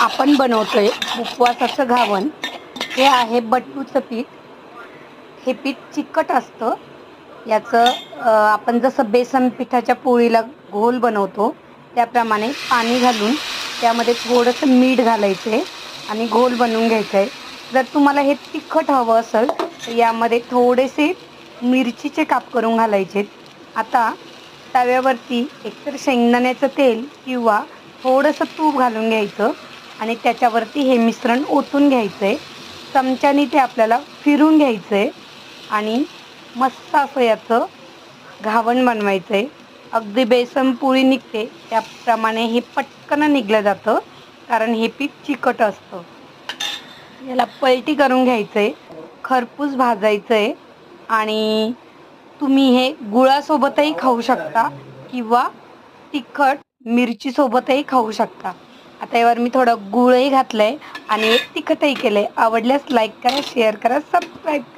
आपण बनवतोय उपवासाचं घावण हे आहे बटूचं पीठ. हे पीठ चिकट असतं. याचं आपण जसं बेसन पिठाच्या पोळीला घोल बनवतो त्याप्रमाणे पाणी घालून त्यामध्ये थोडंसं मीठ घालायचं आहे आणि घोल बनवून घ्यायचं आहे. जर तुम्हाला हे तिखट हवं असेल तर यामध्ये थोडेसे मिरचीचे काप करून घालायचे आता तव्यावरती एकतर शेंगदाण्याचं तेल किंवा थोडंसं तूप घालून घ्यायचं. आणि त्याच्यावरती हे मिश्रण ओतून घ्यायचं आहे चमच्याने ते आपल्याला फिरून घ्यायचं आहे आणि मस्त असं याचं घावण बनवायचं आहे अगदी बेसन पोळी निघते. त्याप्रमाणे हे पटकन निघलं जातं. कारण हे पीठ चिकट असतं. याला पलटी करून घ्यायचं आहे खरपूस भाजायचं आहे आणि तुम्ही हे गुळासोबतही खाऊ शकता किंवा तिखट मिरचीसोबतही खाऊ शकता. आता यावर मी थोडं गुळही घातलं आहे आणि एक तिखटही केलं आहे आवडल्यास लाईक करा शेअर करा सबस्क्राईब करा.